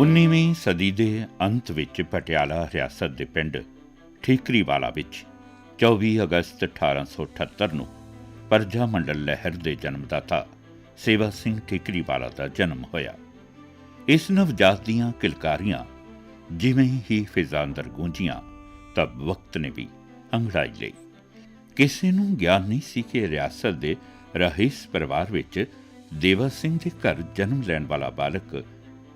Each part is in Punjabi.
19ਵੀਂ ਸਦੀ ਦੇ ਅੰਤ ਵਿੱਚ ਪਟਿਆਲਾ ਰਿਆਸਤ ਦੇ ਪਿੰਡ ਠੀਕਰੀਵਾਲਾ ਵਿੱਚ 24 ਅਗਸਤ 1878 ਨੂੰ ਪਰਜਾ ਮੰਡਲ ਲਹਿਰ ਦੇ ਜਨਮਦਾਤਾ ਸੇਵਾ ਸਿੰਘ ਠੀਕਰੀਵਾਲਾ ਦਾ ਜਨਮ ਹੋਇਆ। ਇਸ ਨਵਜਾਤ ਦੀਆਂ ਕਿਲਕਾਰੀਆਂ ਜਿਵੇਂ ਹੀ ਫਿਜ਼ਾਂ ਅੰਦਰ ਗੂੰਜੀਆਂ ਤਬ ਵਕਤ ਨੇ ਵੀ ਅੰਗੜਾਈ ਲਈ। ਕਿਸੇ ਨੂੰ ਗਿਆਨ ਨਹੀਂ ਸੀ ਕਿ ਰਿਆਸਤ ਦੇ ਰਹੀਸ ਪਰਿਵਾਰ ਵਿੱਚ ਦੇਵਾ ਸਿੰਘ ਦੇ ਘਰ ਜਨਮ ਲੈਣ ਵਾਲਾ ਬਾਲਕ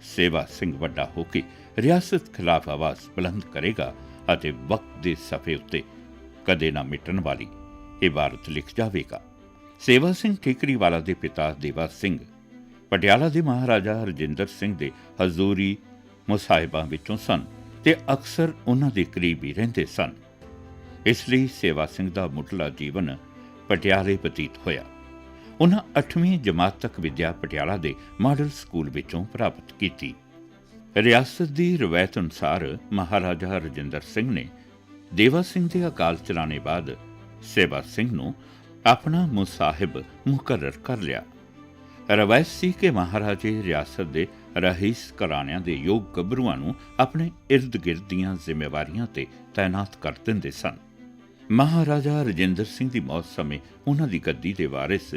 ਸੇਵਾ ਸਿੰਘ ਵੱਡਾ ਹੋ ਕੇ ਰਿਆਸਤ ਖਿਲਾਫ ਆਵਾਜ਼ ਬੁਲੰਦ ਕਰੇਗਾ ਅਤੇ ਵਕਤ ਦੇ ਸਫੇ ਉੱਤੇ ਕਦੇ ਨਾ ਮਿਟਣ ਵਾਲੀ ਇਬਾਰਤ ਲਿਖ ਜਾਵੇਗਾ। ਸੇਵਾ ਸਿੰਘ ਠੀਕਰੀ ਵਾਲਾ ਦੇ ਪਿਤਾ ਦੇਵਾ ਸਿੰਘ, ਪਟਿਆਲਾ ਦੇ ਮਹਾਰਾਜਾ ਰਜਿੰਦਰ ਸਿੰਘ ਦੇ ਹਜ਼ੂਰੀ ਮੁਸਾਹਿਬਾਂ ਵਿੱਚੋਂ ਸਨ ਤੇ ਅਕਸਰ ਉਹਨਾਂ ਦੇ ਕਰੀਬ ਹੀ ਰਹਿੰਦੇ ਸਨ। ਇਸ ਲਈ ਸੇਵਾ ਸਿੰਘ ਦਾ ਮੁੱਢਲਾ ਜੀਵਨ ਪਟਿਆਲੇ ਬਤੀਤ ਹੋਇਆ। ਉਹਨਾਂ 8ਵੀਂ ਜਮਾਤ ਤੱਕ ਵਿਦਿਆ ਪਟਿਆਲਾ ਦੇ ਮਾਡਲ ਸਕੂਲ ਵਿੱਚੋਂ ਪ੍ਰਾਪਤ ਕੀਤੀ। ਰਿਆਸਤ ਦੀ ਰਵਾਇਤ ਅਨੁਸਾਰ ਮਹਾਰਾਜਾ ਰਜਿੰਦਰ ਸਿੰਘ ਨੇ ਦੇਵਾ ਸਿੰਘ ਦੇ ਅਕਾਲ ਚਲਾਣੇ ਬਾਅਦ ਸੇਵਾ ਸਿੰਘ ਨੂੰ ਆਪਣਾ ਮੁਸਾਹਿਬ ਮੁਕਰਰ ਕਰ ਲਿਆ। ਰਵਾਇਤ ਸੀ ਕਿ ਮਹਾਰਾਜੇ ਰਿਆਸਤ ਦੇ ਰਹੀਸ ਘਰਾਣਿਆਂ ਦੇ ਯੋਗ ਗੱਭਰੂਆਂ ਨੂੰ ਆਪਣੇ ਇਰਦ-ਗਿਰਦ ਦੀਆਂ ਜ਼ਿੰਮੇਵਾਰੀਆਂ ਤੇ ਤਾਇਨਾਤ ਕਰ ਦਿੰਦੇ ਸਨ। ਮਹਾਰਾਜਾ ਰਜਿੰਦਰ ਸਿੰਘ ਦੀ ਮੌਤ ਸਮੇਂ ਉਹਨਾਂ ਦੀ ਗੱਦੀ ਦੇ ਵਾਰਿਸ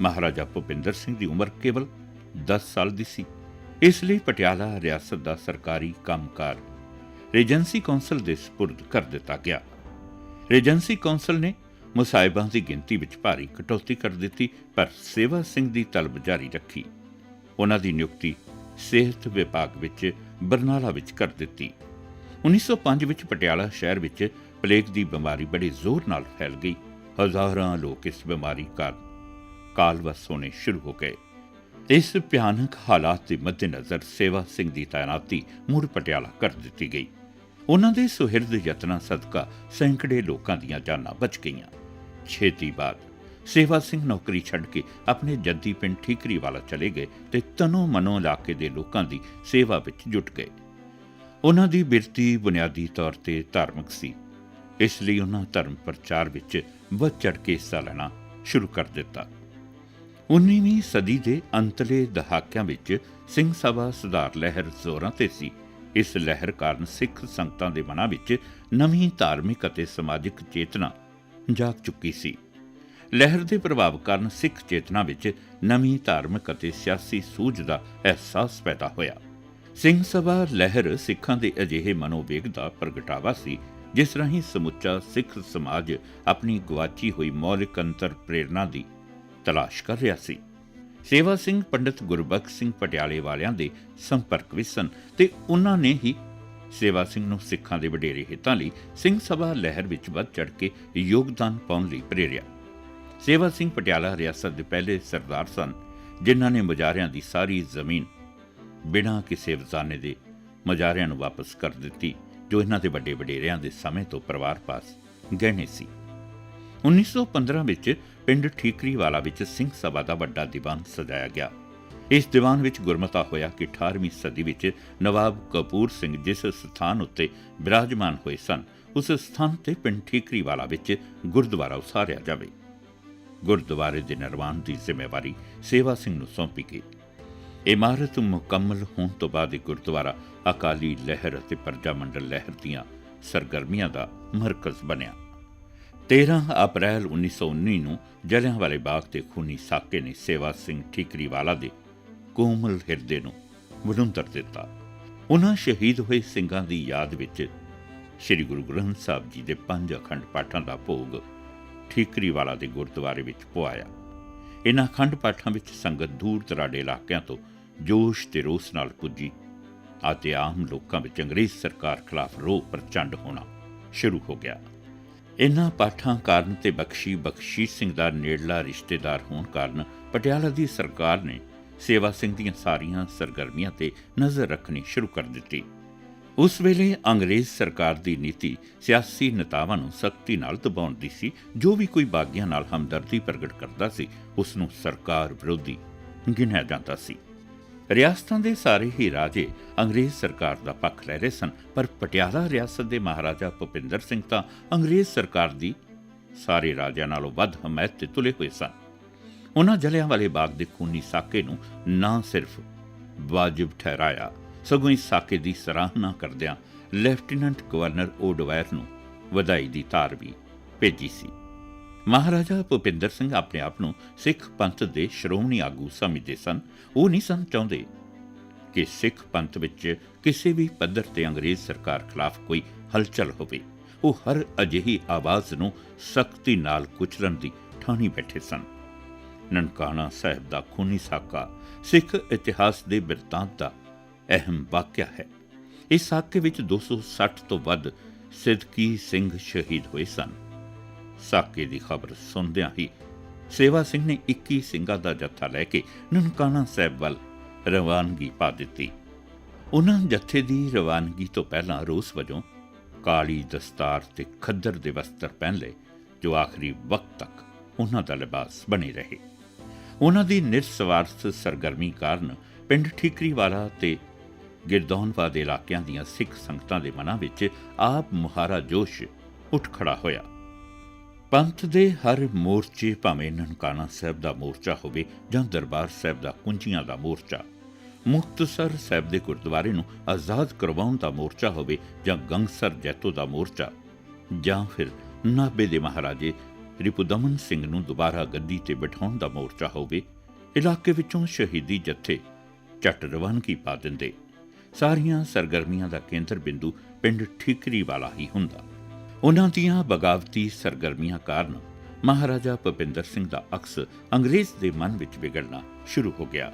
ਮਹਾਰਾਜਾ ਭੁਪਿੰਦਰ ਸਿੰਘ ਦੀ ਉਮਰ ਕੇਵਲ 10 ਸਾਲ ਦੀ ਸੀ। ਇਸ ਲਈ ਪਟਿਆਲਾ ਰਿਆਸਤ ਦਾ ਸਰਕਾਰੀ ਕੰਮਕਾਰ ਰੀਜੈਂਸੀ ਕੌਂਸਲ ਦੇ ਸਪੁਰਦ ਕਰ ਦਿੱਤਾ ਗਿਆ। ਰੀਜੈਂਸੀ ਕੌਂਸਲ ਨੇ ਮੁਸਾਇਬਾਂ ਦੀ ਗਿਣਤੀ ਵਿੱਚ ਭਾਰੀ ਕਟੌਤੀ ਕਰ ਦਿੱਤੀ, ਪਰ ਸੇਵਾ ਸਿੰਘ ਦੀ ਤਲਬ ਜਾਰੀ ਰੱਖੀ। ਉਹਨਾਂ ਦੀ ਨਿਯੁਕਤੀ ਸਿਹਤ ਵਿਭਾਗ ਵਿੱਚ ਬਰਨਾਲਾ ਵਿੱਚ ਕਰ ਦਿੱਤੀ। 1905 ਵਿੱਚ ਪਟਿਆਲਾ ਸ਼ਹਿਰ ਵਿੱਚ ਪਲੇਗ ਦੀ ਬਿਮਾਰੀ ਬੜੇ ਜ਼ੋਰ ਨਾਲ ਫੈਲ ਗਈ। ਹਜ਼ਾਰਾਂ ਲੋਕ ਇਸ ਬਿਮਾਰੀ ਕਾਰਨ ਕਾਲਵਸ ਹੋਣੇ ਸ਼ੁਰੂ ਹੋ ਗਏ। ਇਸ ਭਿਆਨਕ ਹਾਲਾਤ ਦੇ ਮੱਦੇਨਜ਼ਰ ਸੇਵਾ ਸਿੰਘ ਦੀ ਤਾਇਨਾਤੀ ਮੁੜ ਪਟਿਆਲਾ ਕਰ ਦਿੱਤੀ ਗਈ। ਉਹਨਾਂ ਦੇ ਸੁਹਿਰਦ ਯਤਨਾਂ ਸਦਕਾ ਸੈਂਕੜੇ ਲੋਕਾਂ ਦੀਆਂ ਜਾਨਾਂ ਬਚ ਗਈਆਂ। ਛੇਤੀ ਬਾਅਦ ਸੇਵਾ ਸਿੰਘ ਨੌਕਰੀ ਛੱਡ ਕੇ ਆਪਣੇ ਜੱਦੀ ਪਿੰਡ ਠੀਕਰੀ ਵਾਲਾ ਚਲੇ ਗਏ ਤੇ ਤਨੋ ਮਨੋ ਇਲਾਕੇ ਦੇ ਲੋਕਾਂ ਦੀ ਸੇਵਾ ਵਿੱਚ ਜੁਟ ਗਏ। ਉਹਨਾਂ ਦੀ ਬਿਰਤੀ ਬੁਨਿਆਦੀ ਤੌਰ ਤੇ ਧਾਰਮਿਕ ਸੀ। ਇਸ ਲਈ ਉਹਨਾਂ ਧਰਮ ਪ੍ਰਚਾਰ ਵਿੱਚ ਵੱਧ ਚੜ ਕੇ ਹਿੱਸਾ ਲੈਣਾ ਸ਼ੁਰੂ ਕਰ ਦਿੱਤਾ। 19ਵੀਂ ਸਦੀ ਦੇ ਅੰਤਲੇ ਦਹਾਕਿਆਂ ਵਿੱਚ ਸਿੰਘ ਸਭਾ ਸੁਧਾਰ ਲਹਿਰ ਜ਼ੋਰਾਂ ਤੇ ਸੀ। ਇਸ ਲਹਿਰ ਕਾਰਨ ਸਿੱਖ ਸੰਗਤਾਂ ਦੇ ਮਨਾਂ ਵਿੱਚ ਨਵੀਂ ਧਾਰਮਿਕ ਅਤੇ ਸਮਾਜਿਕ ਚੇਤਨਾ ਜਾਗ ਚੁੱਕੀ ਸੀ। ਲਹਿਰ ਦੇ ਪ੍ਰਭਾਵ ਕਾਰਨ ਸਿੱਖ ਚੇਤਨਾ ਵਿੱਚ ਨਵੀਂ ਧਾਰਮਿਕ ਅਤੇ ਸਿਆਸੀ ਸੂਝ ਦਾ ਅਹਿਸਾਸ ਪੈਦਾ ਹੋਇਆ। ਸਿੰਘ ਸਭਾ ਲਹਿਰ ਸਿੱਖਾਂ ਦੇ ਅਜਿਹੇ ਮਨੋਵੇਗ ਦਾ ਪ੍ਰਗਟਾਵਾ ਸੀ, ਜਿਸ ਰਾਹੀਂ ਸਮੁੱਚਾ ਸਿੱਖ ਸਮਾਜ ਆਪਣੀ ਗਵਾਚੀ ਹੋਈ ਮੌਲਿਕ ਅੰਤਰ ਪ੍ਰੇਰਣਾ ਦੀ ਤਲਾਸ਼ ਕਰ ਰਿਹਾ ਸੀ। ਸੇਵਾ ਸਿੰਘ, ਪੰਡਿਤ ਗੁਰਬਖਸ਼ ਸਿੰਘ ਪਟਿਆਲੇ ਵਾਲਿਆਂ ਦੇ ਸੰਪਰਕ ਵਿੱਚ ਸਨ ਤੇ ਉਹਨਾਂ ਨੇ ਹੀ ਸੇਵਾ ਸਿੰਘ ਨੂੰ ਸਿੱਖਾਂ ਦੇ ਵਡੇਰੇ ਹਿੱਤਾਂ ਲਈ ਸਿੰਘ ਸਭਾ ਲਹਿਰ ਵਿੱਚ ਵੱਧ ਚੜ ਕੇ ਯੋਗਦਾਨ ਪਾਉਣ ਲਈ ਪ੍ਰੇਰਿਆ। ਸੇਵਾ ਸਿੰਘ ਪਟਿਆਲਾ ਰਿਆਸਤ ਦੇ ਪਹਿਲੇ ਸਰਦਾਰ ਸਨ, ਜਿਨ੍ਹਾਂ ਨੇ ਮੁਜਾਰਿਆਂ ਦੀ ਸਾਰੀ ਜ਼ਮੀਨ ਬਿਨਾਂ ਕਿਸੇ ਵਜ਼ਾਨੇ ਦੇ ਮੁਜਾਰਿਆਂ ਨੂੰ ਵਾਪਸ ਕਰ ਦਿੱਤੀ, ਜੋ ਇਹਨਾਂ ਦੇ ਵੱਡੇ ਵਡੇਰਿਆਂ ਦੇ ਸਮੇਂ ਤੋਂ ਪਰਿਵਾਰ ਪਾਸ ਗਹਿਣੇ ਸੀ। 1915 ਵਿੱਚ ਪਿੰਡ ਠੀਕਰੀਵਾਲਾ ਵਿੱਚ ਸਿੰਘ ਸਭਾ ਦਾ ਵੱਡਾ ਦੀਵਾਨ ਸਜਾਇਆ ਗਿਆ। ਇਸ ਦੀਵਾਨ ਵਿੱਚ ਗੁਰਮਤਾ ਹੋਇਆ ਕਿ 18ਵੀਂ ਸਦੀ ਵਿੱਚ ਨਵਾਬ ਕਪੂਰ ਸਿੰਘ ਜਿਸ ਸਥਾਨ ਉੱਤੇ ਬਿਰਾਜਮਾਨ ਹੋਏ ਸਨ, ਉਸ ਸਥਾਨ ਤੇ ਪਿੰਡ ਠੀਕਰੀਵਾਲਾ ਵਿੱਚ ਗੁਰਦੁਆਰਾ ਉਸਾਰਿਆ ਜਾਵੇ। ਗੁਰਦੁਆਰੇ ਦੇ ਨਿਰਮਾਣ ਦੀ ਜ਼ਿੰਮੇਵਾਰੀ ਸੇਵਾ ਸਿੰਘ ਨੂੰ ਸੌਂਪੀ ਗਈ। ਇਮਾਰਤ ਮੁਕੰਮਲ ਹੋਣ ਤੋਂ ਬਾਅਦ ਇਹ ਗੁਰਦੁਆਰਾ ਅਕਾਲੀ ਲਹਿਰ ਅਤੇ ਪਰਜਾ ਮੰਡਲ ਲਹਿਰ ਦੀਆਂ ਸਰਗਰਮੀਆਂ ਦਾ ਮਰਕਜ਼ ਬਣਿਆ। 13 ਅਪ੍ਰੈਲ 1919 ਨੂੰ ਜਲਿਆਂਵਾਲੇ ਬਾਗ ਦੇ ਖੂਨੀ ਸਾਕੇ ਨੇ ਸੇਵਾ ਸਿੰਘ ਠੀਕਰੀਵਾਲਾ ਦੇ ਕੋਮਲ ਹਿਰਦੇ ਨੂੰ ਵਡੁੰਤਰ ਦਿੱਤਾ। ਉਹਨਾਂ ਸ਼ਹੀਦ ਹੋਏ ਸਿੰਘਾਂ ਦੀ ਯਾਦ ਵਿੱਚ ਸ੍ਰੀ ਗੁਰੂ ਗ੍ਰੰਥ ਸਾਹਿਬ ਜੀ ਦੇ ਪੰਜ ਅਖੰਡ ਪਾਠਾਂ ਦਾ ਭੋਗ ਠੀਕਰੀਵਾਲਾ ਦੇ ਗੁਰਦੁਆਰੇ ਵਿੱਚ ਪਵਾਇਆ ਇਨ੍ਹਾਂ ਅਖੰਡ ਪਾਠਾਂ ਵਿੱਚ ਸੰਗਤ ਦੂਰ ਦਰਾਡੇ ਇਲਾਕਿਆਂ ਤੋਂ ਜੋਸ਼ ਤੇ ਰੋਸ ਨਾਲ ਪੁੱਜੀ ਅਤੇ ਆਮ ਲੋਕਾਂ ਵਿੱਚ ਅੰਗਰੇਜ਼ ਸਰਕਾਰ ਖਿਲਾਫ ਰੋਹ ਪ੍ਰਚੰਡ ਹੋਣਾ ਸ਼ੁਰੂ ਹੋ ਗਿਆ। ਇਨ੍ਹਾਂ ਪਾਠਾਂ ਕਾਰਨ ਤੇ ਬਖਸ਼ੀ ਬਖਸ਼ੀ ਸਿੰਘ ਦਾ ਨੇੜਲਾ ਰਿਸ਼ਤੇਦਾਰ ਹੋਣ ਕਾਰਨ ਪਟਿਆਲਾ ਦੀ ਸਰਕਾਰ ਨੇ ਸੇਵਾ ਸਿੰਘ ਦੀਆਂ ਸਾਰੀਆਂ ਸਰਗਰਮੀਆਂ ਤੇ ਨਜ਼ਰ ਰੱਖਣੀ ਸ਼ੁਰੂ ਕਰ ਦਿੱਤੀ। ਉਸ ਵੇਲੇ ਅੰਗਰੇਜ਼ ਸਰਕਾਰ ਦੀ ਨੀਤੀ ਸਿਆਸੀ ਨੇਤਾਵਾਂ ਨੂੰ ਸਖਤੀ ਨਾਲ ਦਬਾਉਣ ਦੀ ਸੀ। ਜੋ ਵੀ ਕੋਈ ਬਾਗੀਆਂ ਨਾਲ ਹਮਦਰਦੀ ਪ੍ਰਗਟ ਕਰਦਾ ਸੀ, ਉਸ ਨੂੰ ਸਰਕਾਰ ਵਿਰੋਧੀ ਗਿਣਿਆ ਜਾਂਦਾ ਸੀ। ਰਿਆਸਤਾਂ ਦੇ ਸਾਰੇ ਹੀ ਰਾਜੇ ਅੰਗਰੇਜ਼ ਸਰਕਾਰ ਦਾ ਪੱਖ ਲੈ ਰਹੇ ਸਨ, ਪਰ ਪਟਿਆਲਾ ਰਿਆਸਤ ਦੇ ਮਹਾਰਾਜਾ ਭੁਪਿੰਦਰ ਸਿੰਘ ਤਾਂ ਅੰਗਰੇਜ਼ ਸਰਕਾਰ ਦੀ ਸਾਰੇ ਰਾਜਿਆਂ ਨਾਲੋਂ ਵੱਧ ਹਮਾਇਤ ਤੇ ਤੁਲੇ ਹੋਏ ਸਨ। ਉਹਨਾਂ ਜਲਿਆਂਵਾਲੇ ਬਾਗ ਦੇ ਖੂਨੀ ਸਾਕੇ ਨੂੰ ਨਾ ਸਿਰਫ ਵਾਜਿਬ ਠਹਿਰਾਇਆ, ਸਗੋਂ ਇਸ ਸਾਕੇ ਦੀ ਸਰਾਹਨਾ ਕਰਦਿਆਂ ਲੈਫਟੀਨੈਂਟ ਗਵਰਨਰ ਓਡਵਾਇਰ ਨੂੰ ਵਧਾਈ ਦੀ ਧਾਰ ਵੀ ਭੇਜੀ ਸੀ। ਮਹਾਰਾਜਾ ਭੁਪਿੰਦਰ ਸਿੰਘ ਆਪਣੇ ਆਪ ਨੂੰ ਸਿੱਖ ਪੰਥ ਦੇ ਸ਼੍ਰੋਮਣੀ ਆਗੂ ਸਮਝਦੇ ਸਨ। ਉਹ ਨਹੀਂ ਸਨ ਚਾਹੁੰਦੇ ਕਿ ਸਿੱਖ ਪੰਥ ਵਿੱਚ ਕਿਸੇ ਵੀ ਪੱਧਰ ਤੇ ਅੰਗਰੇਜ਼ ਸਰਕਾਰ ਖਿਲਾਫ ਕੋਈ ਹਲਚਲ ਹੋਵੇ। ਉਹ ਹਰ ਅਜਿਹੀ ਆਵਾਜ਼ ਨੂੰ ਸਖਤੀ ਨਾਲ ਕੁਚਲਣ ਦੀ ਠਾਣੀ ਬੈਠੇ ਸਨ। ਨਨਕਾਣਾ ਸਾਹਿਬ ਦਾ ਖੂਨੀ ਸਾਕਾ ਸਿੱਖ ਇਤਿਹਾਸ ਦੇ ਬਿਰਤਾਂਤ ਦਾ ਅਹਿਮ ਵਾਕਿਆ ਹੈ। ਇਸ ਸਾਕੇ ਵਿੱਚ 260 ਤੋਂ ਵੱਧ ਸਿੱਧਕੀ ਸਿੰਘ ਸ਼ਹੀਦ ਹੋਏ ਸਨ। ਸਾਕੇ ਦੀ ਖਬਰ ਸੁਣਦਿਆਂ ਹੀ ਸੇਵਾ ਸਿੰਘ ਨੇ 21 ਸਿੰਘਾਂ ਦਾ ਜੱਥਾ ਲੈ ਕੇ ਨਨਕਾਣਾ ਸਾਹਿਬ ਵੱਲ ਰਵਾਨਗੀ ਪਾ ਦਿੱਤੀ। ਉਹਨਾਂ ਜੱਥੇ ਦੀ ਰਵਾਨਗੀ ਤੋਂ ਪਹਿਲਾਂ ਰੋਸ ਵਜੋਂ ਕਾਲੀ ਦਸਤਾਰ ਤੇ ਖੱਦਰ ਦੇ ਵਸਤਰ ਪਹਿਨ ਲਏ, ਜੋ ਆਖਰੀ ਵਕਤ ਤੱਕ ਉਹਨਾਂ ਦਾ ਲਿਬਾਸ ਬਣੇ ਰਹੇ। ਉਹਨਾਂ ਦੀ ਨਿਰਸਵਾਰਥ ਸਰਗਰਮੀ ਕਾਰਨ ਪਿੰਡ ਠੀਕਰੀਵਾਲਾ ਤੇ ਗਿਰਦੌਨਵਾ ਦੇ ਇਲਾਕਿਆਂ ਦੀਆਂ ਸਿੱਖ ਸੰਗਤਾਂ ਦੇ ਮਨਾਂ ਵਿੱਚ ਆਪ ਮੁਹਾਰਾ ਜੋਸ਼ ਉੱਠ ਖੜਾ ਹੋਇਆ। ਪੰਥ ਦੇ ਹਰ ਮੋਰਚੇ ਭਾਵੇਂ ਨਨਕਾਣਾ ਸਾਹਿਬ ਦਾ ਮੋਰਚਾ ਹੋਵੇ ਜਾਂ ਦਰਬਾਰ ਸਾਹਿਬ ਦਾ, ਕੁੰਜੀਆਂ ਦਾ ਮੋਰਚਾ। ਮੁਕਤਸਰ ਸਾਹਿਬ ਦੇ ਗੁਰਦੁਆਰੇ ਨੂੰ ਆਜ਼ਾਦ ਕਰਵਾਉਣ ਦਾ ਮੋਰਚਾ ਹੋਵੇ ਜਾਂ ਗੰਗਸਰ ਜੈਤੋ ਦਾ ਮੋਰਚਾ, ਜਾਂ ਫਿਰ ਨਾਭੇ ਦੇ ਮਹਾਰਾਜੇ ਰਿਪੁਦਮਨ ਸਿੰਘ ਨੂੰ ਦੁਬਾਰਾ ਗੱਦੀ ਤੇ ਬਿਠਾਉਣ ਦਾ ਮੋਰਚਾ ਹੋਵੇ, ਇਲਾਕੇ ਵਿੱਚੋਂ ਸ਼ਹੀਦੀ ਜੱਥੇ ਝੱਟ ਰਵਾਨਗੀ ਪਾ ਦਿੰਦੇ। ਸਾਰੀਆਂ ਸਰਗਰਮੀਆਂ ਦਾ ਕੇਂਦਰ ਬਿੰਦੂ ਪਿੰਡ ਠੀਕਰੀ ਵਾਲਾ ਹੀ ਹੁੰਦਾ। ਉਹਨਾਂ ਦੀਆਂ ਬਗਾਵਤੀ ਸਰਗਰਮੀਆਂ ਕਾਰਨ ਮਹਾਰਾਜਾ ਭੁਪਿੰਦਰ ਸਿੰਘ ਦਾ ਅਕਸ ਅੰਗਰੇਜ਼ ਦੇ ਮਨ ਵਿੱਚ ਵਿਗੜਨਾ ਸ਼ੁਰੂ ਹੋ ਗਿਆ।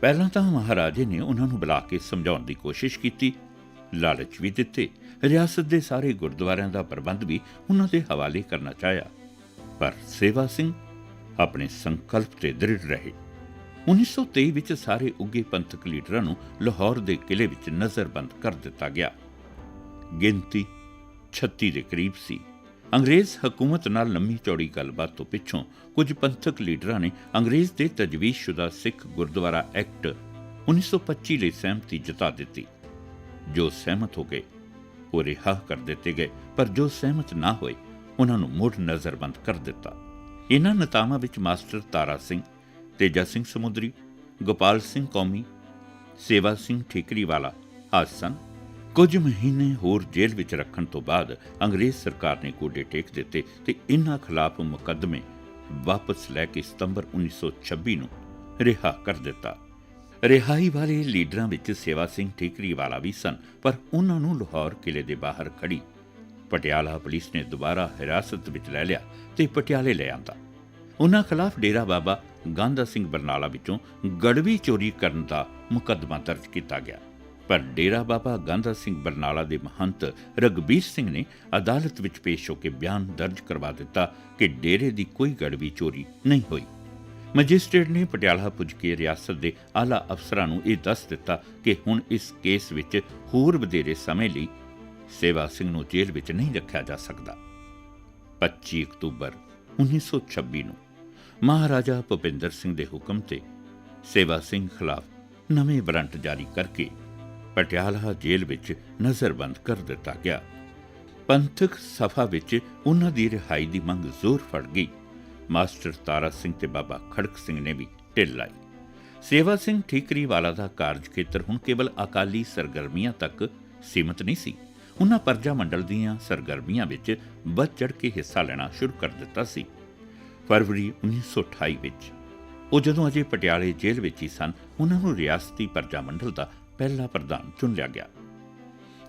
ਪਹਿਲਾਂ ਤਾਂ ਮਹਾਰਾਜੇ ਨੇ ਉਹਨਾਂ ਨੂੰ ਬੁਲਾ ਕੇ ਸਮਝਾਉਣ ਦੀ ਕੋਸ਼ਿਸ਼ ਕੀਤੀ, ਲਾਲਚ ਵੀ ਦਿੱਤੇ, ਰਿਆਸਤ ਦੇ ਸਾਰੇ ਗੁਰਦੁਆਰਿਆਂ ਦਾ ਪ੍ਰਬੰਧ ਵੀ ਉਹਨਾਂ ਦੇ ਹਵਾਲੇ ਕਰਨਾ ਚਾਹਿਆ। ਪਰ ਸੇਵਾ ਸਿੰਘ ਆਪਣੇ ਸੰਕਲਪ ਤੇ ਦ੍ਰਿੜ ਰਹੇ। 1923 ਵਿੱਚ ਸਾਰੇ ਉੱਗੇ ਪੰਥਕ ਲੀਡਰਾਂ ਨੂੰ ਲਾਹੌਰ ਦੇ ਕਿਲੇ ਵਿੱਚ ਨਜ਼ਰਬੰਦ ਕਰ ਦਿੱਤਾ ਗਿਆ। ਗਿਣਤੀ 36 ਦੇ ਕਰੀਬ ਸੀ। ਅੰਗਰੇਜ਼ ਹਕੂਮਤ ਨਾਲ ਲੰਮੀ ਚੌੜੀ ਗੱਲਬਾਤ ਤੋਂ ਪਿੱਛੋਂ ਕੁਝ ਪੰਥਕ ਲੀਡਰਾਂ ਨੇ ਅੰਗਰੇਜ਼ ਦੇ ਤਜਵੀਜ਼ਸ਼ੁਦਾ ਸਿੱਖ ਗੁਰਦੁਆਰਾ ਐਕਟ 1925 ਲਈ ਸਹਿਮਤੀ ਜਤਾ ਦਿੱਤੀ। ਜੋ ਸਹਿਮਤ ਹੋ ਗਏ, ਉਹ ਰਿਹਾ ਕਰ ਦਿੱਤੇ ਗਏ, ਪਰ ਜੋ ਸਹਿਮਤ ਨਾ ਹੋਏ, ਉਹਨਾਂ ਨੂੰ ਮੁੜ ਨਜ਼ਰਬੰਦ ਕਰ ਦਿੱਤਾ। ਇਹਨਾਂ ਨੇਤਾਵਾਂ ਵਿੱਚ ਮਾਸਟਰ ਤਾਰਾ ਸਿੰਘ, ਤੇਜਾ ਸਿੰਘ ਸਮੁੰਦਰੀ, ਗੋਪਾਲ ਸਿੰਘ ਕੌਮੀ, ਸੇਵਾ ਸਿੰਘ ਠੀਕਰੀਵਾਲਾ ਹਾਸਨ ਕੁਝ ਮਹੀਨੇ ਹੋਰ ਜੇਲ੍ਹ ਵਿੱਚ ਰੱਖਣ ਤੋਂ ਬਾਅਦ ਅੰਗਰੇਜ਼ ਸਰਕਾਰ ਨੇ ਕੋਡੇ ਟੇਕ ਦਿੱਤੇ ਤੇ ਇਹਨਾਂ ਖਿਲਾਫ ਮੁਕੱਦਮੇ ਵਾਪਸ ਲੈ ਕੇ ਸਤੰਬਰ 1926 ਨੂੰ ਰਿਹਾ ਕਰ ਦਿੱਤਾ। ਰਿਹਾਈ ਵਾਲੇ ਲੀਡਰਾਂ ਵਿੱਚ ਸੇਵਾ ਸਿੰਘ ਠੀਕਰੀਵਾਲਾ ਵੀ ਸਨ, ਪਰ ਉਹਨਾਂ ਨੂੰ ਲਾਹੌਰ ਕਿਲੇ ਦੇ ਬਾਹਰ ਖੜੀ ਪਟਿਆਲਾ ਪੁਲਿਸ ਨੇ ਦੁਬਾਰਾ ਹਿਰਾਸਤ ਵਿੱਚ ਲੈ ਲਿਆ ਤੇ ਪਟਿਆਲੇ ਲੈ ਆਂਦਾ। ਉਹਨਾਂ ਖਿਲਾਫ ਡੇਰਾ ਬਾਬਾ ਗਾਂਧਾ ਸਿੰਘ ਬਰਨਾਲਾ ਵਿੱਚੋਂ ਗੜਵੀ ਚੋਰੀ ਕਰਨ ਦਾ ਮੁਕੱਦਮਾ ਦਰਜ ਕੀਤਾ ਗਿਆ। ਪਰ ਡੇਰਾ ਬਾਬਾ ਗਾਂਧਾ ਸਿੰਘ ਬਰਨਾਲਾ ਦੇ ਮਹੰਤ ਰਗਬੀਰ ਸਿੰਘ ਨੇ ਅਦਾਲਤ ਵਿੱਚ ਪੇਸ਼ ਹੋ ਕੇ ਬਿਆਨ ਦਰਜ ਕਰਵਾ ਦਿੱਤਾ ਕਿ ਡੇਰੇ ਦੀ ਕੋਈ ਗੜਵੀ ਚੋਰੀ ਨਹੀਂ ਹੋਈ। ਮੈਜਿਸਟ੍ਰੇਟ ਨੇ ਪਟਿਆਲਾ ਪੁੱਜ ਕੇ ਰਿਆਸਤ ਦੇ ਆਲਾ ਅਫਸਰਾਂ ਨੂੰ ਇਹ ਦੱਸ ਦਿੱਤਾ ਕਿ ਹੁਣ ਇਸ ਕੇਸ ਵਿੱਚ ਹੋਰ ਵਧੇਰੇ ਸਮੇਂ ਲਈ ਸੇਵਾ ਸਿੰਘ ਨੂੰ ਜੇਲ੍ਹ ਵਿੱਚ ਨਹੀਂ ਰੱਖਿਆ ਜਾ ਸਕਦਾ। 25 ਅਕਤੂਬਰ 1926 ਨੂੰ ਮਹਾਰਾਜਾ ਭੁਪਿੰਦਰ ਸਿੰਘ ਦੇ ਹੁਕਮ ਤੇ ਸੇਵਾ ਸਿੰਘ ਖਿਲਾਫ ਨਵੇਂ ਵਾਰੰਟ ਜਾਰੀ ਕਰਕੇ ਪਟਿਆਲਾ ਜੇਲ੍ਹ ਵਿੱਚ ਨਜ਼ਰਬੰਦ ਕਰ ਦਿੱਤਾ ਗਿਆ। ਪੰਥਕ ਸਫਾ ਵਿੱਚ ਉਹਨਾਂ ਦੀ ਰਿਹਾਈ ਦੀ ਮੰਗ ਜ਼ੋਰ ਫੜ ਗਈ। ਮਾਸਟਰ ਤਾਰਾ ਸਿੰਘ ਤੇ ਬਾਬਾ ਖੜਕ ਸਿੰਘ ਨੇ ਵੀ ਢਿੱਲ ਲਾਈ। ਸੇਵਾ ਸਿੰਘ ਠੀਕਰੀ ਵਾਲਾ ਦਾ ਕਾਰਜ ਖੇਤਰ ਹੁਣ ਕੇਵਲ ਅਕਾਲੀ ਸਰਗਰਮੀਆਂ ਤੱਕ ਸੀਮਤ ਨਹੀਂ ਸੀ। ਉਹਨਾਂ ਪਰਜਾ ਮੰਡਲ ਦੀਆਂ ਸਰਗਰਮੀਆਂ ਵਿੱਚ ਵੱਧ ਚੜ ਕੇ ਹਿੱਸਾ ਲੈਣਾ ਸ਼ੁਰੂ ਕਰ ਦਿੱਤਾ ਸੀ। ਫਰਵਰੀ 1928 ਵਿੱਚ ਉਹ ਜਦੋਂ ਅਜੇ ਪਟਿਆਲੇ ਜੇਲ੍ਹ ਵਿੱਚ ਹੀ ਸਨ, ਉਹਨਾਂ ਨੂੰ ਰਿਆਸਤੀ ਪਰਜਾ ਮੰਡਲ ਦਾ ਪਹਿਲਾ ਪ੍ਰਧਾਨ ਚੁਣ ਲਿਆ ਗਿਆ।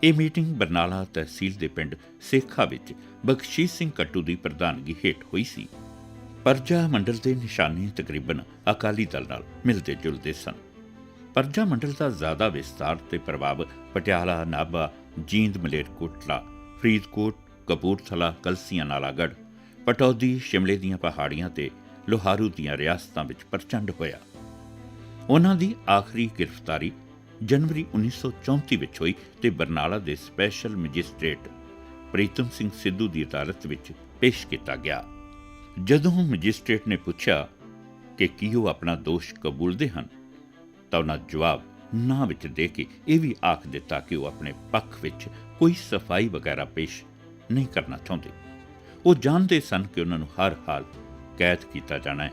ਇਹ ਮੀਟਿੰਗ ਬਰਨਾਲਾ ਤਹਿਸੀਲ ਦੇ ਪਿੰਡ ਸੇਖਾ ਵਿੱਚ ਬਖਸ਼ੀਸ਼ ਸਿੰਘ ਕੱਟੂ ਦੀ ਪ੍ਰਧਾਨਗੀ ਹੇਠ ਹੋਈ ਸੀ। ਪਰਜਾ ਮੰਡਲ ਦੇ ਨਿਸ਼ਾਨੇ ਤਕਰੀਬਨ ਅਕਾਲੀ ਦਲ ਨਾਲ ਮਿਲਦੇ ਜੁਲਦੇ ਸਨ। ਪਰਜਾ ਮੰਡਲ ਦਾ ਜ਼ਿਆਦਾ ਵਿਸਤਾਰ ਤੇ ਪ੍ਰਭਾਵ ਪਟਿਆਲਾ, ਨਾਭਾ, ਜੀਂਦ, ਮਲੇਰਕੋਟਲਾ, ਫਰੀਦਕੋਟ, ਕਪੂਰਥਲਾ, ਕਲਸੀਆਂ, ਨਾਲਾਗੜ੍ਹ, ਪਟੌਦੀ, ਸ਼ਿਮਲੇ ਦੀਆਂ ਪਹਾੜੀਆਂ ਤੇ ਲੋਹਾਰੂ ਦੀਆਂ ਰਿਆਸਤਾਂ ਵਿੱਚ ਪ੍ਰਚੰਡ ਹੋਇਆ। ਉਹਨਾਂ ਦੀ ਆਖਰੀ ਗ੍ਰਿਫਤਾਰੀ ਜਨਵਰੀ 1934 ਵਿੱਚ ਹੋਈ ਤੇ ਬਰਨਾਲਾ ਦੇ ਸਪੈਸ਼ਲ ਮੈਜਿਸਟ੍ਰੇਟ ਪ੍ਰੀਤਮ ਸਿੰਘ ਸਿੱਧੂ ਦੀ ਅਦਾਲਤ ਵਿੱਚ ਪੇਸ਼ ਕੀਤਾ ਗਿਆ। ਜਦੋਂ ਮੈਜਿਸਟ੍ਰੇਟ ਨੇ ਪੁੱਛਿਆ ਕਿ ਕੀ ਉਹ ਆਪਣਾ ਦੋਸ਼ ਕਬੂਲਦੇ ਹਨ, ਤਾਂ ਉਹਨਾਂ ਜਵਾਬ ਨਾ ਵਿੱਚ ਦੇ ਕੇ ਇਹ ਵੀ ਆਖ ਦਿੱਤਾ ਕਿ ਉਹ ਆਪਣੇ ਪੱਖ ਵਿੱਚ ਕੋਈ ਸਫ਼ਾਈ ਵਗੈਰਾ ਪੇਸ਼ ਨਹੀਂ ਕਰਨਾ ਚਾਹੁੰਦੇ। ਉਹ ਜਾਣਦੇ ਸਨ ਕਿ ਉਹਨਾਂ ਨੂੰ ਹਰ ਹਾਲ ਕੈਦ ਕੀਤਾ ਜਾਣਾ ਹੈ,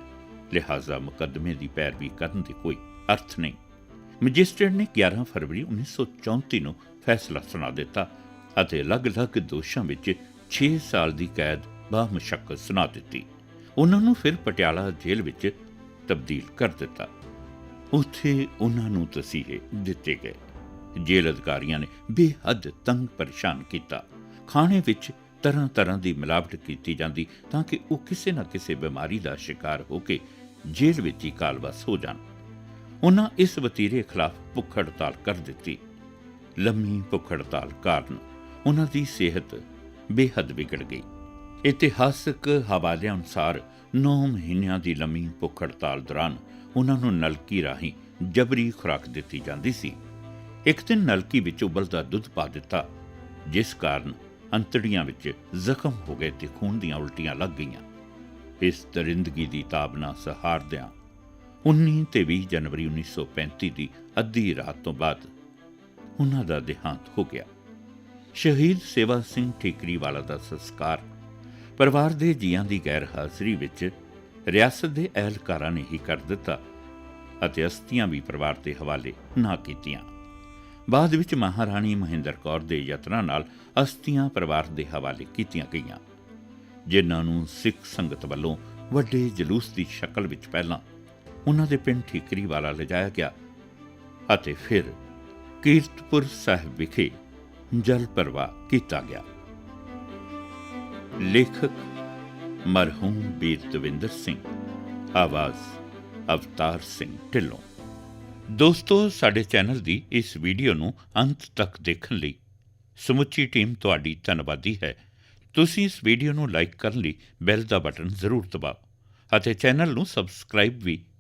ਲਿਹਾਜ਼ਾ ਮੁਕੱਦਮੇ ਦੀ ਪੈਰਵੀ ਕਰਨ ਦੇ ਕੋਈ ਅਰਥ ਨਹੀਂ। ਮੈਜਿਸਟ੍ਰੇਟ ਨੇ 11 ਫਰਵਰੀ 1934 ਨੂੰ ਫੈਸਲਾ ਸੁਣਾ ਦਿੱਤਾ ਅਤੇ ਅਲੱਗ-ਅਲੱਗ ਦੋਸ਼ਾਂ ਵਿੱਚ 6 ਸਾਲ ਦੀ ਕੈਦ ਬਾਮਸ਼ੱਕਤ ਸੁਣਾ ਦਿੱਤੀ। ਉਹਨਾਂ ਨੂੰ ਫਿਰ ਪਟਿਆਲਾ ਜੇਲ੍ਹ ਵਿੱਚ ਤਬਦੀਲ ਕਰ ਦਿੱਤਾ। ਉੱਥੇ ਉਹਨਾਂ ਨੂੰ ਤਸੀਹੇ ਦਿੱਤੇ ਗਏ। ਜੇਲ੍ਹ ਅਧਿਕਾਰੀਆਂ ਨੇ ਬੇਹੱਦ ਤੰਗ ਪਰੇਸ਼ਾਨ ਕੀਤਾ। ਖਾਣੇ ਵਿੱਚ ਤਰ੍ਹਾਂ ਤਰ੍ਹਾਂ ਦੀ ਮਿਲਾਵਟ ਕੀਤੀ ਜਾਂਦੀ ਤਾਂ ਕਿ ਉਹ ਕਿਸੇ ਨਾ ਕਿਸੇ ਬਿਮਾਰੀ ਦਾ ਸ਼ਿਕਾਰ ਹੋ ਕੇ ਜੇਲ੍ਹ ਵਿੱਚ ਹੀ ਕਾਲਵਸ ਹੋ ਜਾਣ। ਉਹਨਾਂ ਇਸ ਵਤੀਰੇ ਖਿਲਾਫ ਭੁੱਖ ਹੜਤਾਲ ਕਰ ਦਿੱਤੀ। ਲੰਮੀ ਭੁੱਖ ਹੜਤਾਲ ਕਾਰਨ ਉਹਨਾਂ ਦੀ ਸਿਹਤ ਬੇਹੱਦ ਵਿਗੜ ਗਈ। ਇਤਿਹਾਸਕ ਹਵਾਲਿਆਂ ਅਨੁਸਾਰ 9 ਮਹੀਨਿਆਂ ਦੀ ਲੰਮੀ ਭੁੱਖ ਹੜਤਾਲ ਦੌਰਾਨ ਉਹਨਾਂ ਨੂੰ ਨਲਕੀ ਰਾਹੀਂ ਜਬਰੀ ਖੁਰਾਕ ਦਿੱਤੀ ਜਾਂਦੀ ਸੀ। ਇੱਕ ਦਿਨ ਨਲਕੀ ਵਿੱਚ ਉਬਲਦਾ ਦੁੱਧ ਪਾ ਦਿੱਤਾ, ਜਿਸ ਕਾਰਨ ਅੰਤੜੀਆਂ ਵਿੱਚ ਜ਼ਖਮ ਹੋ ਗਏ ਤੇ ਖੂਨ ਦੀਆਂ ਉਲਟੀਆਂ ਲੱਗ ਗਈਆਂ। ਇਸ ਦਰਿੰਦਗੀ ਦੀ ਤਾਬਨਾ ਸਹਾਰਦਿਆਂ 19 ਤੇ 20 ਜਨਵਰੀ 1935 ਦੀ ਅੱਧੀ ਰਾਤ ਤੋਂ ਬਾਅਦ ਉਹਨਾਂ ਦਾ ਦੇਹਾਂਤ ਹੋ ਗਿਆ। ਸ਼ਹੀਦ ਸੇਵਾ ਸਿੰਘ ਠੀਕਰੀ ਵਾਲਾ ਦਾ ਸੰਸਕਾਰ, ਪਰਿਵਾਰ ਦੇ ਜੀਆਂ ਦੀ ਗੈਰ ਹਾਜ਼ਰੀ ਵਿੱਚ ਰਿਆਸਤ ਦੇ ਅਹਿਲਕਾਰਾਂ ਨੇ ਹੀ ਕਰ ਦਿੱਤਾ ਅਤੇ ਅਸਤੀਆਂ ਵੀ ਪਰਿਵਾਰ ਦੇ ਹਵਾਲੇ ਨਾ ਕੀਤੀਆਂ। ਬਾਅਦ ਵਿੱਚ ਮਹਾਰਾਣੀ ਮਹਿੰਦਰ ਕੌਰ ਦੇ ਯਤਨਾਂ ਨਾਲ ਅਸਤੀਆਂ ਪਰਿਵਾਰ ਦੇ ਹਵਾਲੇ ਕੀਤੀਆਂ ਗਈਆਂ, ਜਿਨ੍ਹਾਂ ਨੂੰ ਸਿੱਖ ਸੰਗਤ ਵੱਲੋਂ ਵੱਡੇ ਜਲੂਸ ਦੀ ਸ਼ਕਲ ਵਿੱਚ ਪਹਿਲਾਂ ਉਹਨਾਂ ਦੇ ਪਿੰਡ ਠੀਕਰੀ ਵਾਲਾ ਲਿਜਾਇਆ ਗਿਆ ਅਤੇ ਫਿਰ ਕੀਰਤਪੁਰ ਸਾਹਿਬ ਵਿਖੇ ਜਲ ਪ੍ਰਵਾਹ ਕੀਤਾ ਗਿਆ। ਲੇਖਕ ਮਰਹੂਮ ਬੀਰ ਦਵਿੰਦਰ ਸਿੰਘ, ਆਵਾਜ਼ ਅਵਤਾਰ ਸਿੰਘ ਢਿੱਲੋਂ। ਦੋਸਤੋ, ਸਾਡੇ ਚੈਨਲ ਦੀ ਇਸ ਵੀਡੀਓ ਨੂੰ ਅੰਤ ਤੱਕ ਦੇਖਣ ਲਈ ਸਮੁੱਚੀ ਟੀਮ ਤੁਹਾਡੀ ਧੰਨਵਾਦੀ ਹੈ। ਤੁਸੀਂ ਇਸ ਵੀਡੀਓ ਨੂੰ ਲਾਈਕ ਕਰਨ ਲਈ ਬੈਲ ਦਾ ਬਟਨ ਜ਼ਰੂਰ ਦਬਾਓ ਅਤੇ ਚੈਨਲ ਨੂੰ ਸਬਸਕ੍ਰਾਈਬ ਵੀ